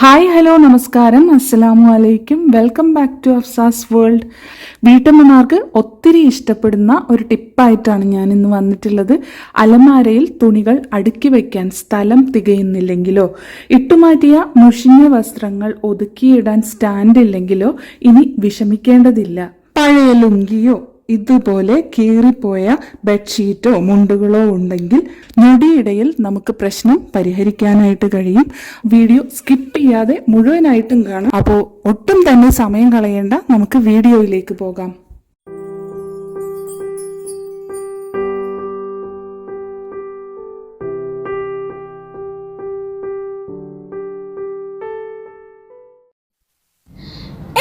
Hi hello നമസ്കാരം. അസ്സലാമു അലൈക്കും. Welcome back to Afsa's world വീട്ടമ്മമാർക്ക് ഒത്തിരി ഇഷ്ടപ്പെടുന്ന ഒരു ടിപ്പായിട്ടാണ് ഞാൻ ഇന്ന് വന്നിട്ടുള്ളത്. അലമാരയിൽ തുണികൾ അടുക്കി വയ്ക്കാൻ സ്ഥലം തികയുന്നില്ലെങ്കിലോ ഇട്ടുമാറ്റിയ മുഷിഞ്ഞ വസ്ത്രങ്ങൾ ഒതുക്കിയിടാൻ സ്റ്റാൻഡ് ഇല്ലെങ്കിലോ ഇനി വിഷമിക്കേണ്ടതില്ല. പഴയ ലുങ്കിയോ ഇതുപോലെ കീറിപ്പോയ ബെഡ്ഷീറ്റോ മുണ്ടുകളോ ഉണ്ടെങ്കിൽ ഞൊടിയിടയിൽ നമുക്ക് പ്രശ്നം പരിഹരിക്കാനായിട്ട് കഴിയും. വീഡിയോ സ്കിപ്പ് ചെയ്യാതെ മുഴുവനായിട്ടും കാണാം. അപ്പോൾ ഒട്ടും തന്നെ സമയം കളയേണ്ട. നമുക്ക് വീഡിയോയിലേക്ക് പോകാം.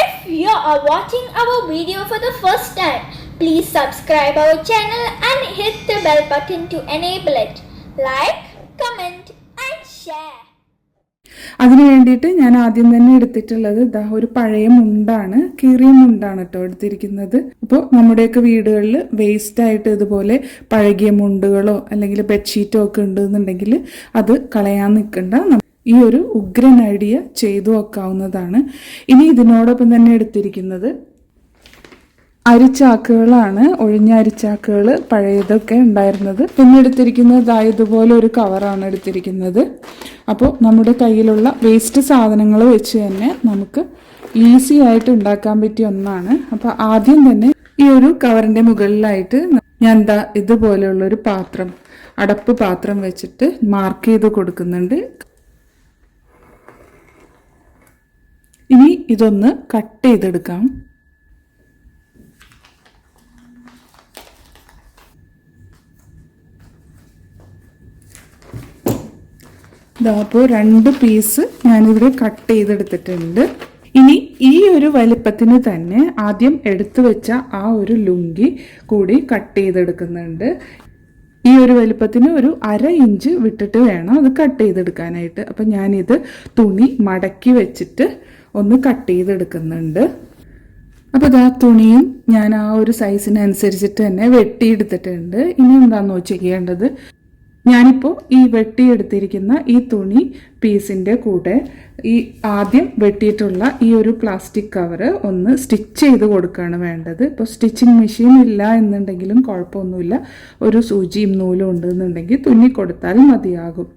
If you are watching our video for the first time, please subscribe our channel and hit the bell button to enable it. Like, comment and share. അതിനു വേണ്ടിയിട്ട് ഞാൻ ആദ്യം തന്നെ എടുത്തിട്ടുള്ളത് ഇതാ ഒരു പഴയ മുണ്ടാണ് കീറിയ മുണ്ടാണ് കേട്ടോ എടുത്തിരിക്കുന്നത് അപ്പോൾ നമ്മുടെയൊക്കെ വീടുകളിൽ വേസ്റ്റ് ആയിട്ട് ഇതുപോലെ പഴകിയ മുണ്ടുകളോ അല്ലെങ്കിൽ ബെഡ്ഷീറ്റോ ഒക്കെ ഉണ്ടെന്നുണ്ടെങ്കിൽ അത് കളയാൻ നിൽക്കണ്ട ഈ ഒരു ഉഗ്രൻ ഐഡിയ ചെയ്തു വെക്കാവുന്നതാണ് ഇനി ഇതിനോടൊപ്പം തന്നെ എടുത്തിരിക്കുന്നത് അരിച്ചാക്കുകളാണ് ഒഴിഞ്ഞ അരിച്ചാക്കുകൾ പഴയതൊക്കെ ഉണ്ടായിരുന്നത്. പിന്നെ എടുത്തിരിക്കുന്നത് ഇതുപോലെ ഒരു കവറാണ് എടുത്തിരിക്കുന്നത്. അപ്പോൾ നമ്മുടെ കയ്യിലുള്ള വേസ്റ്റ് സാധനങ്ങൾ വെച്ച് തന്നെ നമുക്ക് ഈസി ആയിട്ട് ഉണ്ടാക്കാൻ പറ്റിയ ഒന്നാണ്. അപ്പോൾ ആദ്യം തന്നെ ഈ ഒരു കവറിന്റെ മുകളിലായിട്ട് ഞാൻ എന്താ ഇതുപോലെയുള്ള ഒരു പാത്രം അടപ്പ് പാത്രം വെച്ചിട്ട് മാർക്ക് ചെയ്ത് കൊടുക്കുന്നുണ്ട്. ഇനി ഇതൊന്ന് കട്ട് ചെയ്തെടുക്കാം. അപ്പോൾ രണ്ട് പീസ് ഞാനിവിടെ കട്ട് ചെയ്തെടുത്തിട്ടുണ്ട്. ഇനി ഈ ഒരു വലിപ്പത്തിന് തന്നെ ആദ്യം എടുത്തു വെച്ച ആ ഒരു ലുങ്കി കൂടി കട്ട് ചെയ്തെടുക്കുന്നുണ്ട്. ഈ ഒരു വലിപ്പത്തിന് ഒരു അര ഇഞ്ച് വിട്ടിട്ട് വേണം അത് കട്ട് ചെയ്തെടുക്കാനായിട്ട്. അപ്പം ഞാനിത് തുണി മടക്കി വെച്ചിട്ട് ഒന്ന് കട്ട് ചെയ്തെടുക്കുന്നുണ്ട്. അപ്പോൾ ഇതാ തുണിയും ഞാൻ ആ ഒരു സൈസിനനുസരിച്ചിട്ട് തന്നെ വെട്ടിയെടുത്തിട്ടുണ്ട്. ഇനി എന്താണെന്ന് ചെയ്യേണ്ടത്? ഞാനിപ്പോൾ ഈ വെട്ടിയെടുത്തിരിക്കുന്ന ഈ തുണി പീസിന്റെ കൂടെ ഈ ആദ്യം വെട്ടിയിട്ടുള്ള ഈ ഒരു പ്ലാസ്റ്റിക് കവറ് ഒന്ന് സ്റ്റിച്ച് ചെയ്ത് കൊടുക്കുകയാണ് വേണ്ടത്. ഇപ്പോൾ സ്റ്റിച്ചിങ് മെഷീൻ ഇല്ല എന്നുണ്ടെങ്കിലും കുഴപ്പമൊന്നുമില്ല. ഒരു സൂചിയും നൂലും ഉണ്ട് എന്നുണ്ടെങ്കിൽ തുന്നി കൊടുത്താൽ മതിയാകും.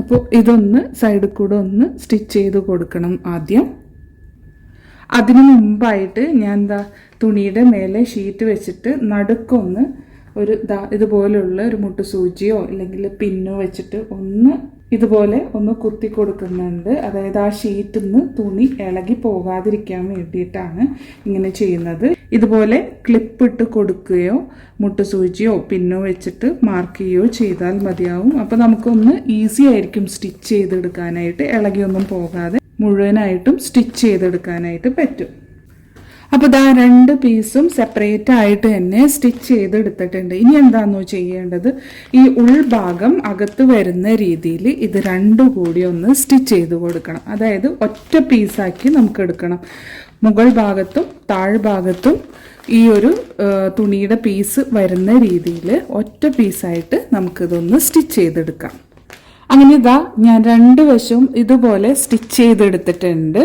അപ്പോൾ ഇതൊന്ന് സൈഡിൽ കൂടെ ഒന്ന് സ്റ്റിച്ച് ചെയ്ത് കൊടുക്കണം ആദ്യം. അതിനു മുമ്പായിട്ട് ഞാൻ എന്താ തുണിയുടെ മേലെ ഷീറ്റ് വെച്ചിട്ട് നടുക്കൊന്ന് ഒരു ഇതുപോലെയുള്ള ഒരു മുട്ടു സൂചിയോ അല്ലെങ്കിൽ പിന്നോ വെച്ചിട്ട് ഒന്ന് ഇതുപോലെ ഒന്ന് കുത്തി കൊടുക്കുന്നുണ്ട്. അതായത് ആ ഷീറ്റിൽ നിന്ന് തുണി ഇളകി പോകാതിരിക്കാൻ വേണ്ടിയിട്ടാണ് ഇങ്ങനെ ചെയ്യുന്നത്. ഇതുപോലെ ക്ലിപ്പ് ഇട്ട് കൊടുക്കുകയോ മുട്ട് സൂചിയോ പിന്നോ വെച്ചിട്ട് മാർക്ക് ചെയ്യുകയോ ചെയ്താൽ മതിയാവും. അപ്പോൾ നമുക്കൊന്ന് ഈസി ആയിരിക്കും സ്റ്റിച്ച് ചെയ്തെടുക്കാനായിട്ട്. ഇളകിയൊന്നും പോകാതെ മുഴുവനായിട്ടും സ്റ്റിച്ച് ചെയ്തെടുക്കാനായിട്ട് പറ്റും. അപ്പോൾ ഇതാ രണ്ട് പീസും സെപ്പറേറ്റ് ആയിട്ട് തന്നെ സ്റ്റിച്ച് ചെയ്തെടുത്തിട്ടുണ്ട്. ഇനി എന്താണെന്നോ ചെയ്യേണ്ടത്? ഈ ഉൾഭാഗം അകത്ത് വരുന്ന രീതിയിൽ ഇത് രണ്ടും കൂടി ഒന്ന് സ്റ്റിച്ച് ചെയ്ത് കൊടുക്കണം. അതായത് ഒറ്റ പീസാക്കി നമുക്ക് എടുക്കണം. മുകൾ ഭാഗത്തും താഴ്ഭാഗത്തും ഈ ഒരു തുണിയുടെ പീസ് വരുന്ന രീതിയിൽ ഒറ്റ പീസായിട്ട് നമുക്കിതൊന്ന് സ്റ്റിച്ച് ചെയ്തെടുക്കാം. അങ്ങനെ ഇതാ ഞാൻ രണ്ട് വശവും ഇതുപോലെ സ്റ്റിച്ച് ചെയ്തെടുത്തിട്ടുണ്ട്.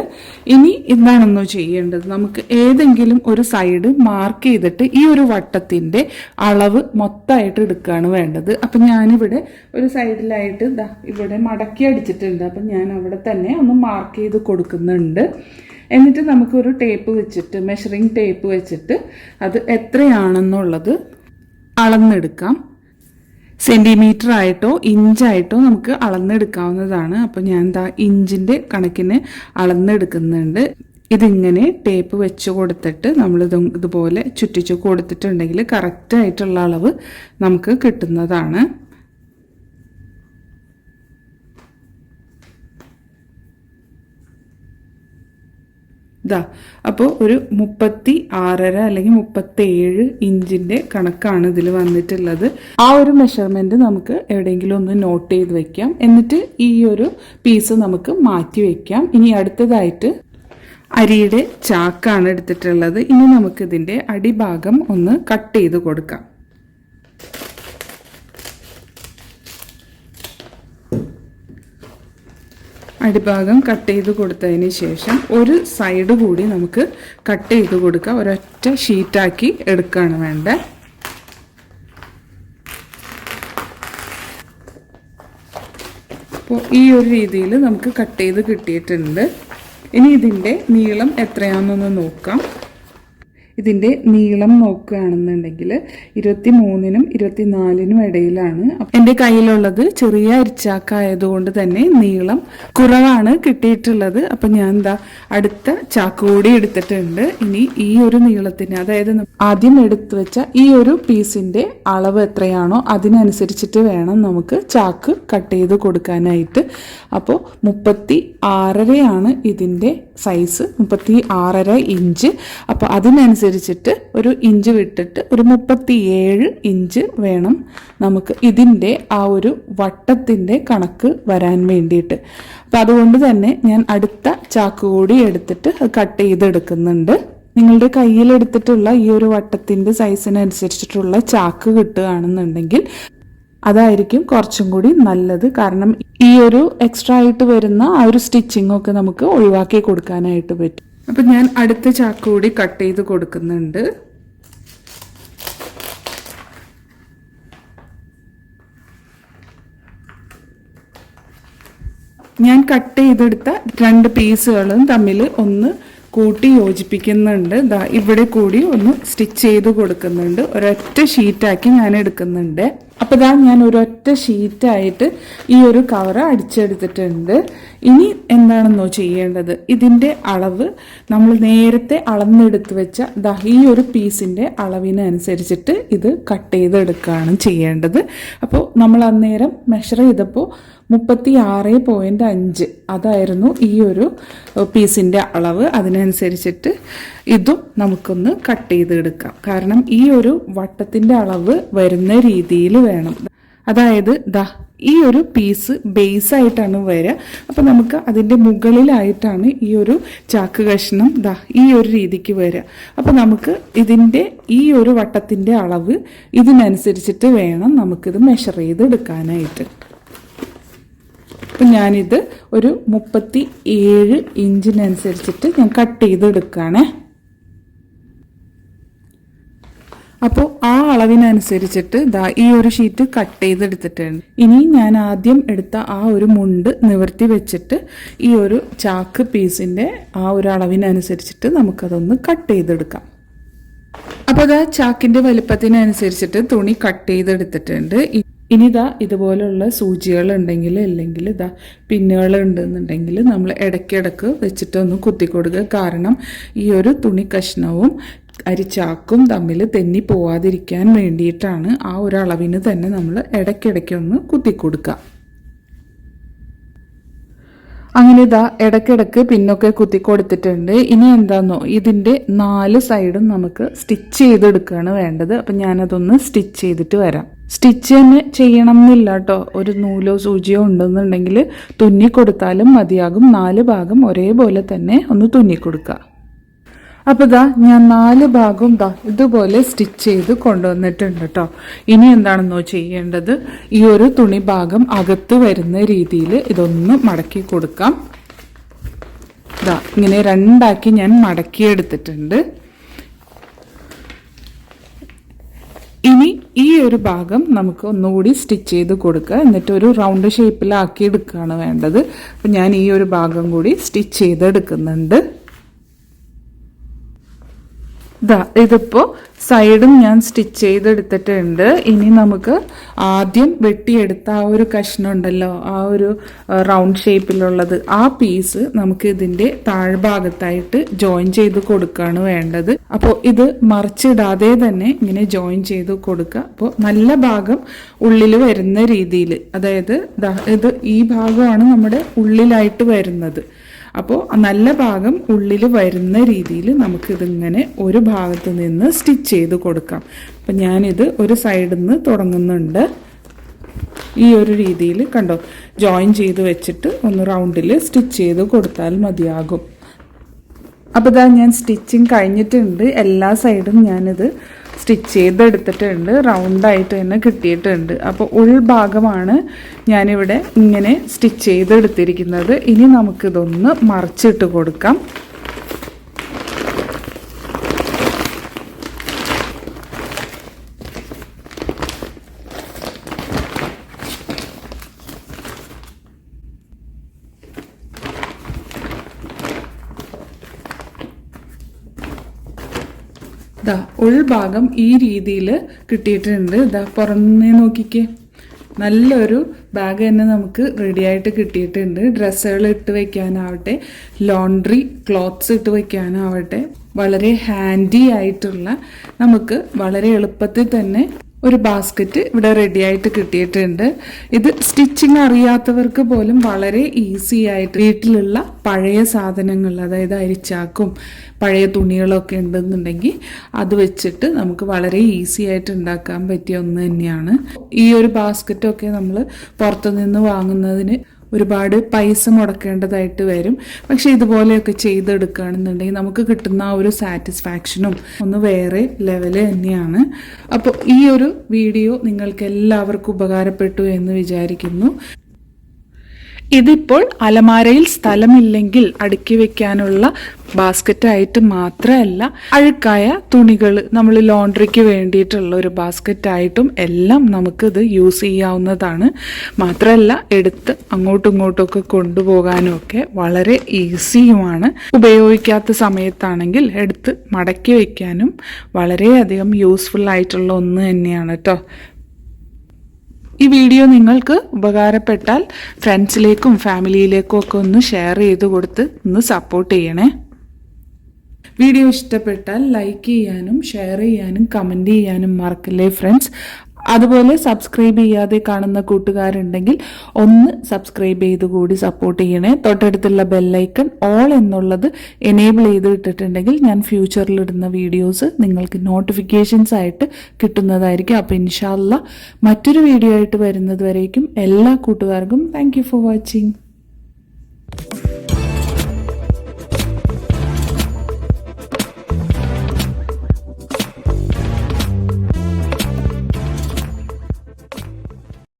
ഇനി എന്താണെന്നോ ചെയ്യേണ്ടത്. നമുക്ക് ഏതെങ്കിലും ഒരു സൈഡ് മാർക്ക് ചെയ്തിട്ട് ഈ ഒരു വട്ടത്തിന്റെ അളവ് മൊത്തമായിട്ട് എടുക്കുകയാണ് വേണ്ടത്. അപ്പം ഞാനിവിടെ ഒരു സൈഡിലായിട്ട് ഇതാ ഇവിടെ മടക്കി അടിച്ചിട്ടുണ്ട്. അപ്പം ഞാൻ അവിടെ തന്നെ ഒന്ന് മാർക്ക് ചെയ്ത് കൊടുക്കുന്നുണ്ട്. എന്നിട്ട് നമുക്കൊരു ടേപ്പ് വെച്ചിട്ട് മെഷറിംഗ് ടേപ്പ് വെച്ചിട്ട് അത് എത്രയാണെന്നുള്ളത് അളന്നെടുക്കാം. സെന്റിമീറ്റർ ആയിട്ടോ ഇഞ്ചായിട്ടോ നമുക്ക് അളന്നെടുക്കാവുന്നതാണ്. അപ്പോൾ ഞാൻ എന്താ ഇഞ്ചിന്റെ കണക്കിന് അളന്നെടുക്കുന്നുണ്ട്. ഇതിങ്ങനെ ടേപ്പ് വെച്ച് കൊടുത്തിട്ട് നമ്മൾ ഇത് ഇതുപോലെ ചുറ്റിച്ച് കൊടുത്തിട്ടുണ്ടെങ്കിൽ കറക്റ്റായിട്ടുള്ള അളവ് നമുക്ക് കിട്ടുന്നതാണ്. ഇതാ അപ്പോൾ ഒരു മുപ്പത്തി ആറര അല്ലെങ്കിൽ മുപ്പത്തി ഏഴ് ഇഞ്ചിന്റെ കണക്കാണ് ഇതിൽ വന്നിട്ടുള്ളത്. ആ ഒരു മെഷർമെന്റ് നമുക്ക് എവിടെയെങ്കിലും ഒന്ന് നോട്ട് ചെയ്ത് വെക്കാം. എന്നിട്ട് ഈ ഒരു പീസ് നമുക്ക് മാറ്റി വെക്കാം. ഇനി അടുത്തതായിട്ട് അരിയുടെ ചാക്കാണ് എടുത്തിട്ടുള്ളത്. ഇനി നമുക്കിതിന്റെ അടിഭാഗം ഒന്ന് കട്ട് ചെയ്ത് കൊടുക്കാം. അടിഭാഗം കട്ട് ചെയ്ത് കൊടുത്തതിന് ശേഷം ഒരു സൈഡ് കൂടി നമുക്ക് കട്ട് ചെയ്ത് കൊടുക്കുക ഒരൊറ്റ ഷീറ്റാക്കി എടുക്കുകയാണ് വേണ്ടത് അപ്പോൾ ഈ ഒരു രീതിയിൽ നമുക്ക് കട്ട് ചെയ്ത് കിട്ടിയിട്ടുണ്ട്. ഇനി ഇതിന്റെ നീളം എത്രയാണെന്നൊന്ന് നോക്കാം. ഇതിന്റെ നീളം നോക്കുകയാണെന്നുണ്ടെങ്കിൽ ഇരുപത്തി മൂന്നിനും ഇരുപത്തിനാലിനും ഇടയിലാണ്. എന്റെ കയ്യിലുള്ളത് ചെറിയ അരിച്ചാക്കായതുകൊണ്ട് തന്നെ നീളം കുറവാണ് കിട്ടിയിട്ടുള്ളത്. അപ്പം ഞാൻ എന്താ അടുത്ത ചാക്ക് കൂടി എടുത്തിട്ടുണ്ട്. ഇനി ഈ ഒരു നീളത്തിന് അതായത് ആദ്യം എടുത്തു വെച്ച ഈ ഒരു പീസിന്റെ അളവ് എത്രയാണോ അതിനനുസരിച്ചിട്ട് വേണം നമുക്ക് ചാക്ക് കട്ട് ചെയ്ത് കൊടുക്കാനായിട്ട്. അപ്പോൾ മുപ്പത്തി ആറരയാണ് ഇതിന്റെ സൈസ് മുപ്പത്തി ആറര ഇഞ്ച് അപ്പോൾ അതിനനുസരിച്ചിട്ട് ഒരു ഇഞ്ച് വിട്ടിട്ട് ഒരു മുപ്പത്തിയേഴ് ഇഞ്ച് വേണം നമുക്ക് ഇതിന്റെ ആ ഒരു വട്ടത്തിന്റെ കണക്ക് വരാൻ വേണ്ടിയിട്ട്. അപ്പം അതുകൊണ്ട് തന്നെ ഞാൻ അടുത്ത ചാക്ക് കൂടി എടുത്തിട്ട് കട്ട് ചെയ്തെടുക്കുന്നുണ്ട്. നിങ്ങളുടെ കയ്യിലെടുത്തിട്ടുള്ള ഈ ഒരു വട്ടത്തിന്റെ സൈസിനനുസരിച്ചിട്ടുള്ള ചാക്ക് കിട്ടുകയാണെന്നുണ്ടെങ്കിൽ അതായിരിക്കും കുറച്ചും കൂടി നല്ലത്. കാരണം ഈ ഒരു എക്സ്ട്രാ ആയിട്ട് വരുന്ന ആ ഒരു സ്റ്റിച്ചിങ് ഒക്കെ നമുക്ക് ഒഴിവാക്കി കൊടുക്കാനായിട്ട് പറ്റും. അപ്പം ഞാൻ അടുത്ത ചാക്ക് കൂടി കട്ട് ചെയ്ത് കൊടുക്കുന്നുണ്ട്. ഞാൻ കട്ട് ചെയ്തെടുത്ത രണ്ട് പീസുകളും തമ്മിൽ ഒന്ന് കൂട്ടി യോജിപ്പിക്കുന്നുണ്ട്. ദാ ഇവിടെ കൂടി ഒന്ന് സ്റ്റിച്ച് ചെയ്ത് കൊടുക്കുന്നുണ്ട്. ഒരൊറ്റ ഷീറ്റാക്കി ഞാൻ എടുക്കുന്നുണ്ട്. അപ്പോൾ ഇതാ ഞാൻ ഒരൊറ്റ ഷീറ്റായിട്ട് ഈ ഒരു കവർ അടിച്ചെടുത്തിട്ടുണ്ട്. ഇനി എന്താണെന്നോ ചെയ്യേണ്ടത്? ഇതിന്റെ അളവ് നമ്മൾ നേരത്തെ അളന്നെടുത്ത് വെച്ച ദാ ഈ ഒരു പീസിന്റെ അളവിനനുസരിച്ചിട്ട് ഇത് കട്ട് ചെയ്തെടുക്കുകയാണ് ചെയ്യേണ്ടത്. അപ്പോൾ നമ്മൾ അന്നേരം മെഷർ ചെയ്തപ്പോൾ മുപ്പത്തി ആറ് പോയിന്റ് അഞ്ച്. അതായിരുന്നു ഈ ഒരു പീസിന്റെ അളവ്. അതിനനുസരിച്ചിട്ട് ഇതും നമുക്കൊന്ന് കട്ട് ചെയ്ത് എടുക്കാം കാരണം ഈ ഒരു വട്ടത്തിന്റെ അളവ് വരുന്ന രീതിയിൽ വേണം. അതായത് ദാ ഈ ഒരു പീസ് ബേസ് ആയിട്ടാണ് വരിക അപ്പം നമുക്ക് അതിന്റെ മുകളിലായിട്ടാണ് ഈ ഒരു ചാക്ക് കഷ്ണം ദാ ഈ ഒരു രീതിക്ക് വരിക അപ്പം നമുക്ക് ഇതിന്റെ ഈ ഒരു വട്ടത്തിന്റെ അളവ് ഇതിനനുസരിച്ചിട്ട് വേണം നമുക്കിത് മെഷർ ചെയ്തെടുക്കാനായിട്ട്. അപ്പം ഞാനിത് ഒരു മുപ്പത്തി ഏഴ് ഇഞ്ചിനനുസരിച്ചിട്ട് ഞാൻ കട്ട് ചെയ്തെടുക്കുകയാണേ അപ്പോൾ ആ അളവിനനുസരിച്ചിട്ട് ദാ ഈ ഒരു ഷീറ്റ് കട്ട് ചെയ്തെടുത്തിട്ടുണ്ട്. ഇനി ഞാൻ ആദ്യം എടുത്ത ആ ഒരു മുണ്ട് നിവർത്തി വെച്ചിട്ട് ഈ ഒരു ചാക്ക് പീസിന്റെ ആ ഒരു അളവിനനുസരിച്ചിട്ട് നമുക്കതൊന്ന് കട്ട് ചെയ്തെടുക്കാം. അപ്പോൾ അത് ചാക്കിന്റെ വലിപ്പത്തിനനുസരിച്ചിട്ട് തുണി കട്ട് ചെയ്തെടുത്തിട്ടുണ്ട്. ഇ- ഇനി ഇതാ ഇതുപോലുള്ള സൂചികൾ ഉണ്ടെങ്കിൽ അല്ലെങ്കിൽ ഇതാ പിന്നുകൾ ഉണ്ടെന്നുണ്ടെങ്കിൽ നമ്മൾ ഇടയ്ക്കിടക്ക് വെച്ചിട്ടൊന്ന് കുത്തി കൊടുക്കുക കാരണം ഈ ഒരു തുണി കഷ്ണവും അരിച്ചാക്കും തമ്മിൽ തെന്നി പോവാതിരിക്കാൻ വേണ്ടിയിട്ടാണ് ആ ഒരു അളവിന് തന്നെ നമ്മൾ ഇടയ്ക്കിടയ്ക്ക് ഒന്ന് കുത്തി കൊടുക്കുക അങ്ങനെ ഇതാ ഇടയ്ക്കിടയ്ക്ക് പിന്നൊക്കെ കുത്തി കൊടുത്തിട്ടുണ്ട് ഇനി എന്താണെന്നോ ഇതിന്റെ നാല് സൈഡും നമുക്ക് സ്റ്റിച്ച് ചെയ്തെടുക്കുകയാണ് വേണ്ടത്. അപ്പം ഞാനതൊന്ന് സ്റ്റിച്ച് ചെയ്തിട്ട് വരാം. സ്റ്റിച്ച് തന്നെ ചെയ്യണം എന്നില്ല കേട്ടോ ഒരു നൂലോ സൂചിയോ ഉണ്ടെന്നുണ്ടെങ്കിൽ തുന്നി കൊടുത്താലും മതിയാകും. നാല് ഭാഗം ഒരേപോലെ തന്നെ ഒന്ന് തുന്നി കൊടുക്കുക. അപ്പോൾ ഇതാ ഞാൻ നാല് ഭാഗവും ദാ ഇതുപോലെ സ്റ്റിച്ച് ചെയ്ത് കൊണ്ടുവന്നിട്ടുണ്ട് കേട്ടോ ഇനി എന്താണെന്നോ ചെയ്യേണ്ടത്? ഈ ഒരു തുണി ഭാഗം അകത്ത് വരുന്ന രീതിയിൽ ഇതൊന്ന് മടക്കി കൊടുക്കാം. ഇതാ ഇങ്ങനെ രണ്ടാക്കി ഞാൻ മടക്കിയെടുത്തിട്ടുണ്ട്. ഇനി ഈ ഒരു ഭാഗം നമുക്ക് ഒന്നുകൂടി സ്റ്റിച്ച് ചെയ്ത് കൊടുക്കുക. എന്നിട്ട് ഒരു റൗണ്ട് ഷേപ്പിലാക്കി എടുക്കുകയാണ് വേണ്ടത്. അപ്പം ഞാൻ ഈ ഒരു ഭാഗം കൂടി സ്റ്റിച്ച് ചെയ്തെടുക്കുന്നുണ്ട്. ദാ ഇതിപ്പോ സൈഡും ഞാൻ സ്റ്റിച്ച് ചെയ്തെടുത്തിട്ടുണ്ട്. ഇനി നമുക്ക് ആദ്യം വെട്ടിയെടുത്ത ആ ഒരു കഷ്ണം ഉണ്ടല്ലോ ആ ഒരു റൗണ്ട് ഷേപ്പിലുള്ളത്. ആ പീസ് നമുക്ക് ഇതിന്റെ താഴ്ഭാഗത്തായിട്ട് ജോയിൻ ചെയ്ത് കൊടുക്കുകയാണ് വേണ്ടത്. അപ്പോൾ ഇത് മറിച്ചിടാതെ തന്നെ ഇങ്ങനെ ജോയിൻ ചെയ്ത് കൊടുക്കുക. അപ്പോൾ നല്ല ഭാഗം ഉള്ളിൽ വരുന്ന രീതിയിൽ അതായത് ഇത് ഈ ഭാഗമാണ് നമ്മുടെ ഉള്ളിലായിട്ട് വരുന്നത്. അപ്പോൾ നല്ല ഭാഗം ഉള്ളിൽ വരുന്ന രീതിയിൽ നമുക്കിതിങ്ങനെ ഒരു ഭാഗത്ത് നിന്ന് സ്റ്റിച്ച് ചെയ്ത് കൊടുക്കാം. അപ്പം ഞാനിത് ഒരു സൈഡിൽ നിന്ന് തുടങ്ങുന്നുണ്ട്. ഈ ഒരു രീതിയിൽ കണ്ടോ? ജോയിൻ ചെയ്ത് വെച്ചിട്ട് ഒന്ന് റൗണ്ടിൽ സ്റ്റിച്ച് ചെയ്ത് കൊടുത്താൽ മതിയാകും. അപ്പോൾ ഇതാ ഞാൻ സ്റ്റിച്ചിങ് കഴിഞ്ഞിട്ടുണ്ട്. എല്ലാ സൈഡും ഞാനിത് സ്റ്റിച്ച് ചെയ്തെടുത്തിട്ടുണ്ട്. റൗണ്ടായിട്ട് തന്നെ കിട്ടിയിട്ടുണ്ട്. അപ്പോൾ ഉൾഭാഗമാണ് ഞാനിവിടെ ഇങ്ങനെ സ്റ്റിച്ച് ചെയ്തെടുത്തിരിക്കുന്നത്. ഇനി നമുക്കിതൊന്ന് മറിച്ചിട്ട് കൊടുക്കാം. ദാ ഉൾഭാഗം ഈ രീതിയിൽ കിട്ടിയിട്ടുണ്ട്. ഇതാ പുറമേ നോക്കിക്കേ. നല്ലൊരു ബാഗ് തന്നെ നമുക്ക് റെഡി ആയിട്ട് കിട്ടിയിട്ടുണ്ട്. ഡ്രസ്സുകൾ ഇട്ട് വയ്ക്കാനാവട്ടെ ലോണ്ട്രി ക്ലോത്ത്സ് ഇട്ട് വയ്ക്കാനാവട്ടെ വളരെ ഹാൻഡി ആയിട്ടുള്ള നമുക്ക് വളരെ എളുപ്പത്തിൽ തന്നെ ഒരു ബാസ്ക്കറ്റ് ഇവിടെ റെഡി ആയിട്ട് കിട്ടിയിട്ടുണ്ട്. ഇത് സ്റ്റിച്ചിങ് അറിയാത്തവർക്ക് പോലും വളരെ ഈസി ആയിട്ട് വീട്ടിലുള്ള പഴയ സാധനങ്ങൾ അതായത് അരിച്ചാക്കും പഴയ തുണികളൊക്കെ ഉണ്ടെന്നുണ്ടെങ്കിൽ അത് വെച്ചിട്ട് നമുക്ക് വളരെ ഈസി ആയിട്ട് ഉണ്ടാക്കാൻ പറ്റിയ ഒന്ന് തന്നെയാണ്. ഈ ഒരു ബാസ്ക്കറ്റൊക്കെ നമ്മൾ പുറത്തുനിന്ന് വാങ്ങുന്നതിന് ഒരുപാട് പൈസ മുടക്കേണ്ടതായിട്ട് വരും. പക്ഷെ ഇതുപോലെയൊക്കെ ചെയ്തെടുക്കുകയാണെന്നുണ്ടെങ്കിൽ നമുക്ക് കിട്ടുന്ന ആ ഒരു സാറ്റിസ്ഫാക്ഷനും ഒന്ന് വേറെ ലെവൽ തന്നെയാണ്. അപ്പോൾ ഈ ഒരു വീഡിയോ നിങ്ങൾക്ക് എല്ലാവർക്കും ഉപകാരപ്പെട്ടു എന്ന് വിചാരിക്കുന്നു. ഇതിപ്പോൾ അലമാരയിൽ സ്ഥലമില്ലെങ്കിൽ അടുക്കി വെക്കാനുള്ള ബാസ്ക്കറ്റായിട്ട് മാത്രമല്ല അഴുക്കായ തുണികൾ നമ്മൾ ലോണ്ടറിക്ക് വേണ്ടിയിട്ടുള്ള ഒരു ബാസ്ക്കറ്റായിട്ടും എല്ലാം നമുക്കിത് യൂസ് ചെയ്യാവുന്നതാണ്. മാത്രമല്ല എടുത്ത് അങ്ങോട്ടും ഇങ്ങോട്ടും ഒക്കെ കൊണ്ടുപോകാനും ഒക്കെ വളരെ ഈസിയുമാണ്. ഉപയോഗിക്കാത്ത സമയത്താണെങ്കിൽ എടുത്ത് മടക്കി വയ്ക്കാനും വളരെയധികം യൂസ്ഫുൾ ആയിട്ടുള്ള ഒന്ന് തന്നെയാണ് കേട്ടോ ഈ വീഡിയോ നിങ്ങൾക്ക് ഉപകാരപ്പെട്ടാൽ ഫ്രണ്ട്സിലേക്കും ഫാമിലിയിലേക്കും ഒക്കെ ഒന്ന് ഷെയർ ചെയ്ത് കൊടുത്ത് ഒന്ന് സപ്പോർട്ട് ചെയ്യണേ. വീഡിയോ ഇഷ്ടപ്പെട്ടാൽ ലൈക്ക് ചെയ്യാനും ഷെയർ ചെയ്യാനും കമന്റ് ചെയ്യാനും മറക്കല്ലേ ഫ്രണ്ട്സ്? അതുപോലെ സബ്സ്ക്രൈബ് ചെയ്യാതെ കാണുന്ന കൂട്ടുകാരുണ്ടെങ്കിൽ ഒന്ന് സബ്സ്ക്രൈബ് ചെയ്ത് കൂടി സപ്പോർട്ട് ചെയ്യണേ. തൊട്ടടുത്തുള്ള ബെല്ലൈക്കൺ ഓൾ എന്നുള്ളത് എനേബിൾ ചെയ്ത് ഇട്ടിട്ടുണ്ടെങ്കിൽ ഞാൻ ഫ്യൂച്ചറിൽ ഇടുന്ന വീഡിയോസ് നിങ്ങൾക്ക് നോട്ടിഫിക്കേഷൻസ് ആയിട്ട് കിട്ടുന്നതായിരിക്കും. അപ്പോൾ ഇൻഷാല്ല മറ്റൊരു വീഡിയോ ആയിട്ട് വരുന്നത് വരേക്കും എല്ലാ കൂട്ടുകാർക്കും താങ്ക് ഫോർ വാച്ചിങ്